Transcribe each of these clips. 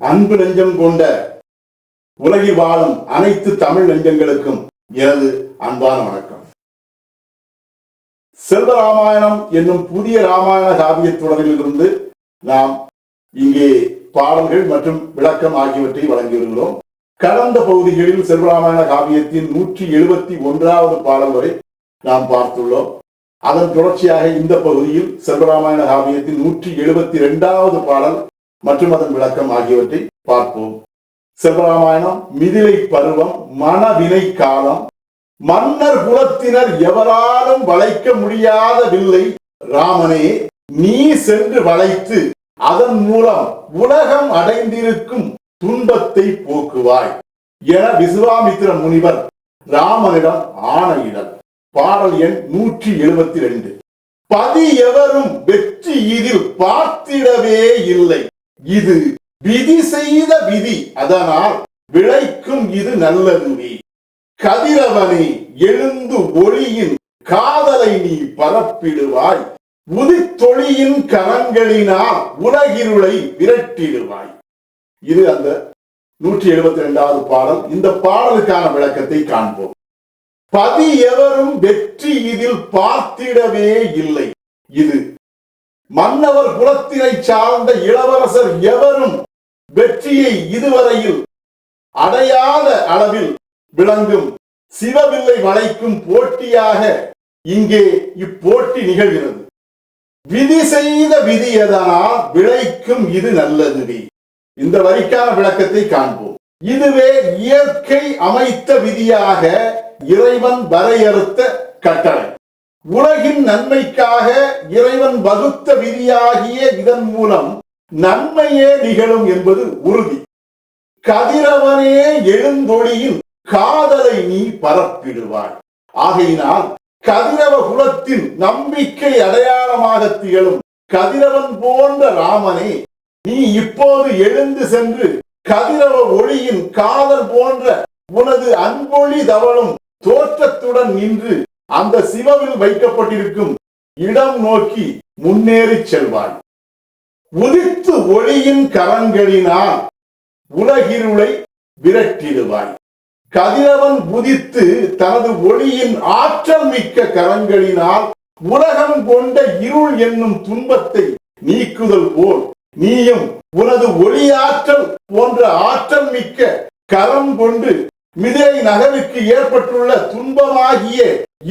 அன்பு நெஞ்சம் கொண்ட உலகில் வாழும் அனைத்து தமிழ் நெஞ்சங்களுக்கும் எனது அன்பான வணக்கம். செல்வ ராமாயணம் என்னும் புதிய ராமாயண காவிய தொடரிலிருந்து நாம் இங்கே பாடல்கள் மற்றும் விளக்கம் ஆகியவற்றை வழங்கி வருகிறோம் கடந்த பகுதிகளில் செல்வராமாயண காவியத்தின் நூற்றி எழுபத்தி ஒன்றாவது பாடல் வரை நாம் பார்த்துள்ளோம். அதன் தொடர்ச்சியாக இந்த பகுதியில் செல்வராமாயண காவியத்தின் நூற்றி எழுபத்தி இரண்டாவது பாடல் மற்றும் அதன் விளக்கம் ஆகியவற்றை பார்ப்போம். சிவராமாயணம் மிதிலை பருவம் மனவினை காலம் மன்னர் குலத்தினர் எவராலும் வளைக்க முடியாத வில்லை ராமனே நீ சென்று வளைத்து அதன் மூலம் உலகம் அடைந்திருக்கும் துன்பத்தை போக்குவாய். என விசுவாமித்திர முனிவர் ராமனிடம் ஆணையிடல். பாடல் எண் நூற்றி எழுபத்தி ரெண்டு பதி எவரும் வெற்றி இதில் பார்த்திடவே இல்லை. இது விதி செய்த விதி. அதனால் விளைக்கும் இது நல்லதுணி கதிரவனை எழுந்து ஒளியின் காதலை நீ பரப்பிடுவாய். உதித்தொளியின் கரங்களினால் உலகிருளை விரட்டிடுவாய். இது அந்த நூற்றி எழுபத்தி ரெண்டாவது பாடல். இந்த பாடலுக்கான விளக்கத்தை காண்போம். பதி எவரும் வெற்றி இதில் பார்த்திடவே இல்லை. இது மன்னவர் குலத்தினை சார்ந்த இளவரசர் எவரும் வெற்றியை இதுவரையில் அடையாத அளவில் விளங்கும் சிவவில்லை வளைக்கும் போட்டியாக இங்கே இப்போட்டி நிகழ்கிறது. விதி செய்த விதி எதனால் விளைக்கும் இது நல்லதுடி இந்த வரிக்கான விளக்கத்தை காண்போம். இதுவே இயற்கை அமைத்த விதியாக இறைவன் வரையறுத்த கட்டளை. உலகின் நன்மைக்காக இறைவன் வகுத்த விதியாகிய இதன் மூலம் நன்மையே நிகழும் என்பது உறுதி. கதிரவனே எழுந்தொழியின் காதலை நீ பரப்பிடுவாய். ஆகையினால் கதிரவ குலத்தின் நம்பிக்கை அடையாளமாக திகழும் கதிரவன் போன்ற ராமனே நீ இப்போது எழுந்து சென்று கதிரவ ஒளியின் காதல் போன்ற உனது அன்பொழி தவளும் தோற்றத்துடன் நின்று அந்த சிவவில் வைக்கப்பட்டிருக்கும் இடம் நோக்கி முன்னேறி செல்வாய். உதித்து ஒளியின் கரங்களினால் உலகிருளை விரட்டிடுவாய். கதிரவன் உதித்து தனது ஒளியின் ஆற்றல் மிக்க கரங்களினால் உலகம் கொண்ட இருள் என்னும் துன்பத்தை நீக்குதல் போல் நீயும் உனது ஒளியாற்றல் போன்ற ஆற்றல் மிக்க கரம் கொண்டு மிதிரை நகருக்கு ஏற்பட்டுள்ள துன்பமாகிய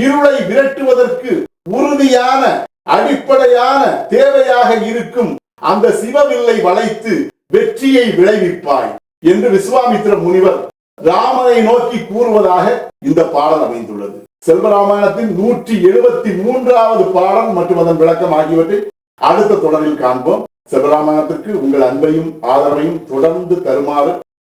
இருளை விரட்டுவதற்கு உறுதியான அடிப்படையான தேவையாக இருக்கும் அந்த சிவவில்லை வளைத்து வெற்றியை விளைவிப்பாய் என்று விஸ்வாமித்திர முனிவர் ராமனை நோக்கி கூறுவதாக இந்த பாடல் அமைந்துள்ளது. செல்வராமாயணத்தின் நூற்றி எழுபத்தி மூன்றாவது பாடல் மற்றும் அதன் விளக்கம் ஆகியவற்றை அடுத்த தொடரில் காண்போம். செல்வராமாயணத்திற்கு உங்கள் அன்பையும் ஆதரவையும் தொடர்ந்து தருமாறு